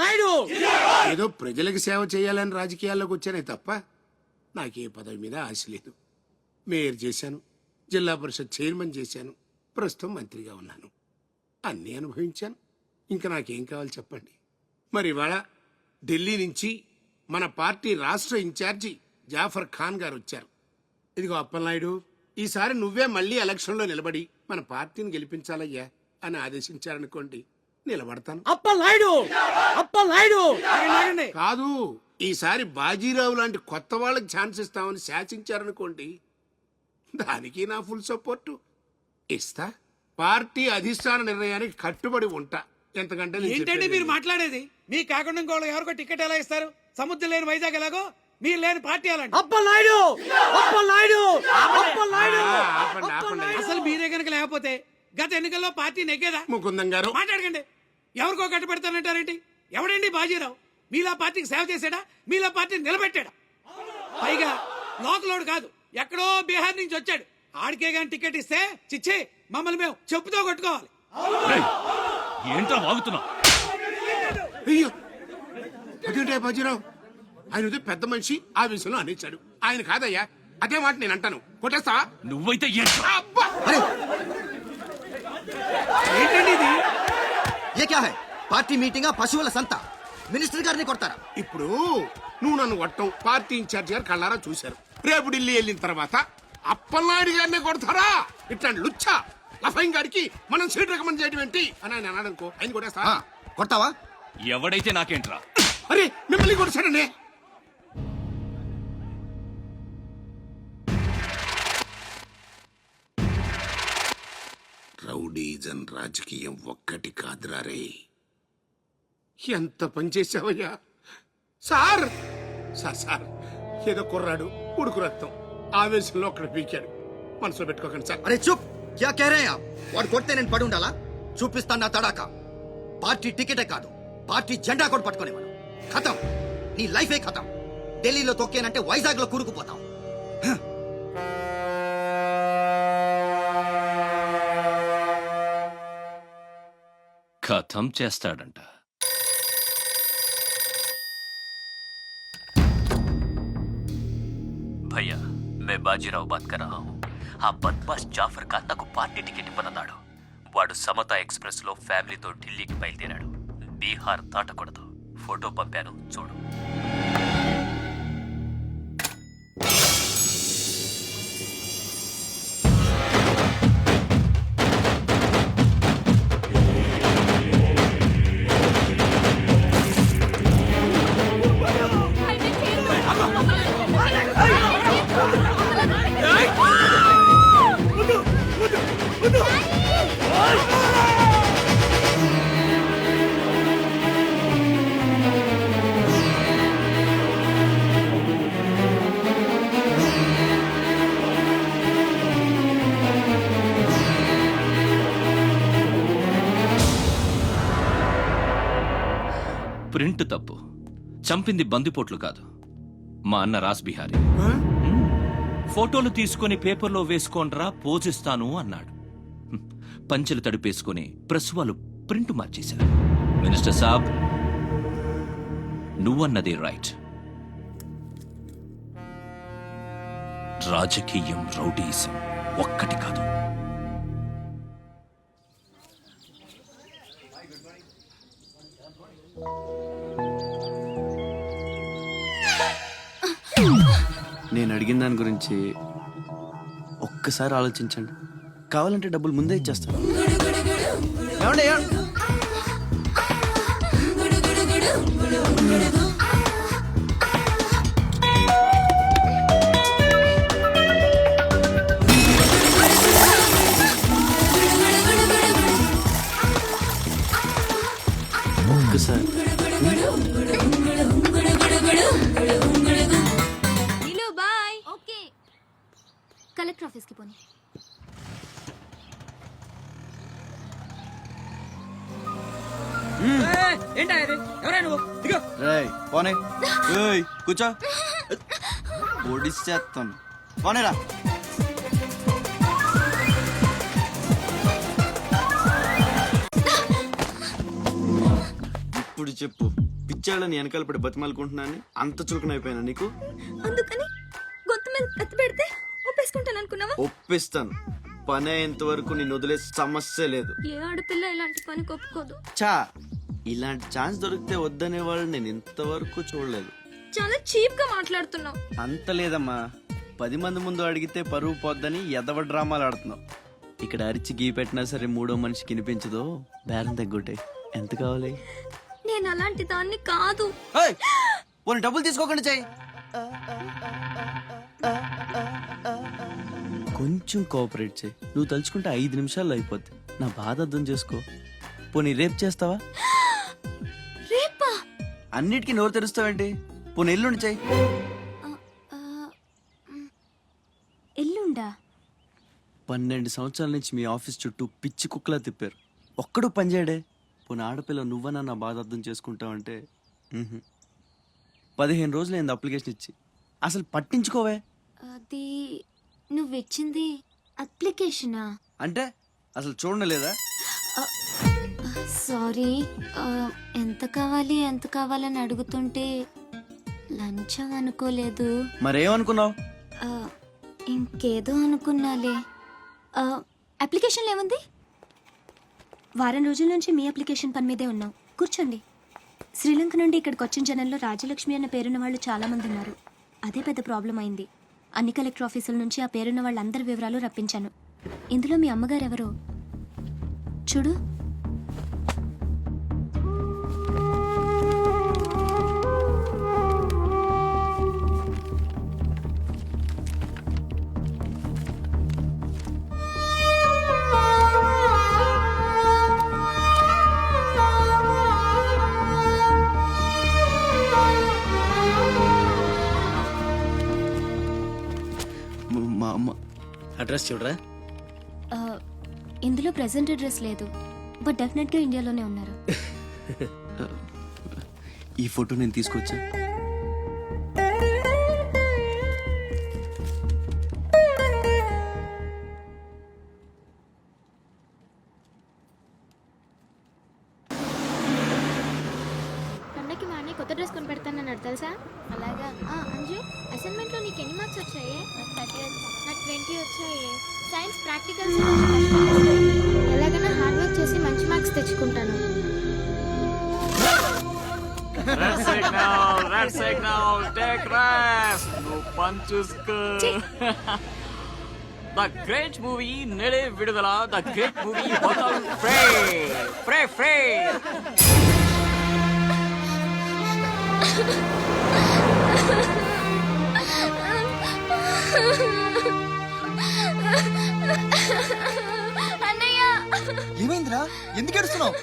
నాయుడు! ఏదో ప్రజలకు సేవ చేయాలని రాజకీయాల్లోకి వచ్చానే తప్ప నాకే పదవి మీద ఆశ లేదు. మేయర్ చేశాను జిల్లా పరిషత్ చైర్మన్ చేశాను ప్రస్తుతం మంత్రిగా ఉన్నాను. అన్నీ అనుభవించాను. ఇంకా నాకేం కావాలి చెప్పండి? మరి ఇవాళ ఢిల్లీ నుంచి మన పార్టీ రాష్ట్ర ఇన్ఛార్జి జాఫర్ ఖాన్ గారు వచ్చారు. ఇదిగో అప్పలనాయుడు ఈసారి నువ్వే మళ్ళీ ఎలక్షన్లో నిలబడి మన పార్టీని గెలిపించాలయ్యా అని ఆదేశించారనుకోండి నిలబడతాను. అప్పలనాయుడు అప్పలనాయుడు ఆగండి, ఆగండి. కాదు. ఈసారి బాజీరావు లాంటి కొత్త వాళ్ళకి ఛాన్స్ ఇస్తామని శాసించారనుకోండి దానికి నా ఫుల్ సపోర్టు. ఇస్తా. పార్టీ అధిష్టాన నిర్ణయానికి కట్టుబడి ఉంటా. ఎంతకంటే నేను ఏంటండి చెప్పేది మీరు లేదు. మాట్లాడేది? మీ కాకుండా ఇంకోళ్ళు ఎవరికో టికెట్ ఎలా ఇస్తారు? సముద్రం లేని వైజాగ్ ఎలాగో? మీరు లేని పార్టీ అలాంటి. అప్పలనాయుడు అప్పలనాయుడు అప్పలనాయుడు ఆ, ఆపండి ఆపండి. అసలు మీరే కనుక లేకపోతే గత ఎన్నికల్లో పార్టీ నెగ్గేదా? ముకుందం గారు. మాట్లాడకండి. ఎవరికో కట్టుబెడతానంటారేంటి? ఎవడండి బాజీరావు? మీలా పార్టీకి సేవ చేశాడా? మీలా పార్టీని నిలబెట్టాడా? పైగా లోకలోడు కాదు. ఎక్కడో బీహార్ నుంచి వచ్చాడు. ఆడికే గాని టికెట్ ఇస్తే చిచ్చే మమ్మల్ని మేము చెప్పుతో కొట్టుకోవాలి. ఏంట్రా వాగుతున్నావు అయ్యో! అదేంటే బాజీరావు? ఆయన ఉదయం పెద్ద మనిషి ఆ విషయంలో అనేచ్చాడు ఆయన కాదయ్యా అదే మాట నేను అంటాను. కొట్టేస్తావా? నువ్వైతే ఏంట్రా? అబ్బా! ఏంటండి ఇది? ఏ క్యా పార్టీ మీటింగ్ పశువుల సంత. మినిస్టర్ గారిని కొడతారా? ఇప్పుడు నువ్వు నన్ను కొట్టం పార్టీ ఇన్ఛార్జ్ గారు కళ్ళారా చూశారు. రేపు ఢిల్లీ వెళ్ళిన తర్వాత అప్పలనాయుడు గారిని కొడతారా? ఇట్లాంటి లుచ్చా లఫైన్ గారికి మనం సీట్ రికమెండ్ చేయడం ఏంటి అని ఆయన అన్నాడు అనుకో ఆయన కొట్టేస్తా కొడతావా? ఎవడైతే నాకేంట్రా? అరే మిమ్మల్ని కొట్టేశాడనే రీజన్ రాజకీయం ఒక్కటి కాదురా రే. ఎంత పనిచేసావయ్యా సార్! సార్ సార్ ఏదో కుర్రాడు ఉడుకు రక్తం ఆవేశంలో అక్కడ పీకాడు. మనసులో పెట్టుకోకండి సార్. అరే చూప్! యా కేరయ్యా! వాడు కొడితే నేను పడి ఉండాలా? చూపిస్తాను నా తడాక. పార్టీ టికెటే కాదు. పార్టీ జెండా కూడా పట్టుకొని మనం. ఖతం! నీ లైఫే ఖతం. ఢిల్లీలో తొక్కేనంటే వైజాగ్లో కూరుకుపోతాం. కథం చేస్తాడంట भैया मैं बाजीराव बात कर रहा हूँ ఆ బద్మాష్ జాఫర్ ఖాన్ నాకు పార్టీ టికెట్ ఇవ్వనన్నాడు వాడు సమతా ఎక్స్ప్రెస్ లో ఫ్యామిలీతో ఢిల్లీకి బయలుదేరాడు బీహార్ దాటకూడదు ఫోటో పంపాను చూడు ప్రింట్ తప్పు. చంపింది బందిపోట్లు కాదు. మా అన్న రాస్ బిహారీ. ఫోటోలు తీసుకొని పేపర్లో వేసుకోండ్రా పోజిస్తాను అన్నాడు. పంచెలు తడిపేసుకొని ప్రెస్ వాళ్ళు ప్రింట్ మార్చేశారు. మినిస్టర్ సాబ్ నువ్వన్నది రైట్. రాజకీయం రౌడీసం ఒక్కటి కాదు. నేను అడిగిన దాని గురించి ఒక్కసారి ఆలోచించండి. కావాలంటే డబ్బులు ముందే ఇచ్చేస్తాను. ఏమండి కలెక్టర్ ఆఫీస్కి పోనీ. ఏంటా ఇది? ఎవరా నువ్వు? దిగో. రేయ్ పోనే. ఏయ్ కూర్చో. ఒడిచేస్తాను పోనేరా ఇప్పుడు చెప్పు పిచ్చాళ్ళని వెనకాల పడి బతిమాలుకుంటున్నాను అంత చులకన అయిపోయినా నీకు? అందుకని గొంతు మీద పెడితే అనుకున్నావా? ఒప్పిస్తాను. పని అయ్యేంత వరకు నేను వదిలే సమస్య లేదు. ఏ ఆడపిల్ల ఇలాంటి పని ఒప్పుకోదు? చా ఇలాంటి ఛాన్స్ దొరికితే వద్దనే వాళ్ళు నేను ఇంతవరకు చూడలేదు. చాలా చీప్గా మాట్లాడుతున్నావు. అంత లేదమ్మా. పది మంది ముందు అడిగితే పరువు పోద్దని ఎదవ డ్రామాలు ఆడుతున్నావు. ఇక్కడ అరిచి గీ పెట్టినా సరే మూడో మనిషికి వినిపించదో. బేరం తగ్గొట్టే. ఎంత కావాలి? నేను అలాంటి దాన్ని కాదు. పోనీ డబ్బులు తీసుకోకుండా చెయ్యి కొంచెం కోఆపరేట్ చేయి. నువ్వు తలుచుకుంటే ఐదు నిమిషాల్లో అయిపోద్ది. నా బాధ అర్థం చేసుకో. పోనీ రేపు చేస్తావా? రేపా? అన్నిటికీ నోరు తెరుస్తావేంటి? పోనీ ఎల్లుండి చెయ్యి ఎల్లుండా? పన్నెండు సంవత్సరాల నుంచి మీ ఆఫీస్ చుట్టూ పిచ్చి కుక్కలా తిప్పారు. ఒక్కడు పనిచేయడే పోనీ ఆడపిల్ల నువ్వన్నా నా బాధ అర్థం చేసుకుంటావంటే? మ్హూ. పదిహేను రోజులు అయింది అప్లికేషన్ ఇచ్చి. అసలు పట్టించుకోవే. అది నువ్వు ఇచ్చింది అప్లికేషనా? అంటే అసలు చూడలేదా సారీ ఎంత కావాలి ఎంత కావాలని అడుగుతుంటే లంచం అనుకోలేదు. మరేమనుకున్నావు? ఇంకేదో అనుకున్నాలే. ఆ, అప్లికేషన్లో ఏముంది? వారం రోజుల నుంచి మీ అప్లికేషన్ పని మీదే ఉన్నాం. కూర్చోండి. శ్రీలంక నుండి ఇక్కడికి వచ్చిన జనంలో రాజలక్ష్మి అన్న పేరున్న వాళ్ళు చాలా మంది ఉన్నారు. అదే పెద్ద ప్రాబ్లం అయింది. అన్ని కలెక్టర్ ఆఫీసుల నుంచి ఆ పేరున్న వాళ్ళందరి వివరాలు రప్పించాను. ఇందులో మీ అమ్మగారు ఎవరో చూడు. అడ్రస్ చూడరా? ఆ, ఇందులో ప్రెసెంట్ అడ్రస్ లేదు. బట్ డెఫినెట్గా ఇండియాలోనే ఉన్నారు. ఈ ఫోటో నేను తీసుకొచ్చా? కొత్త డ్రెస్ కొని పెడతానన్నాడు తెలుసా? అలాగా? ఆ, అంజు అసైన్మెంట్లో నీకు ఎన్ని మార్క్స్ వచ్చాయి? థర్టీ నాకు ట్వంటీ వచ్చాయి. సైన్స్ ప్రాక్టికల్స్ ఎలాగైనా హార్డ్ వర్క్ చేసి మంచి మార్క్స్ తెచ్చుకుంటాను. Red signal red signal take rest నువ్వు పని చూసుకో ద గ్రేట్ మూవీ నేడే విడుదల ద గ్రేట్ మూవీ మొత్తం ఫ్రే ఫ్రే ఫ్రే అన్నయ్య! ఏమైందిరా? ఎందుకు ఏడుస్తున్నావు?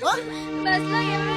బస్లో ఎవరో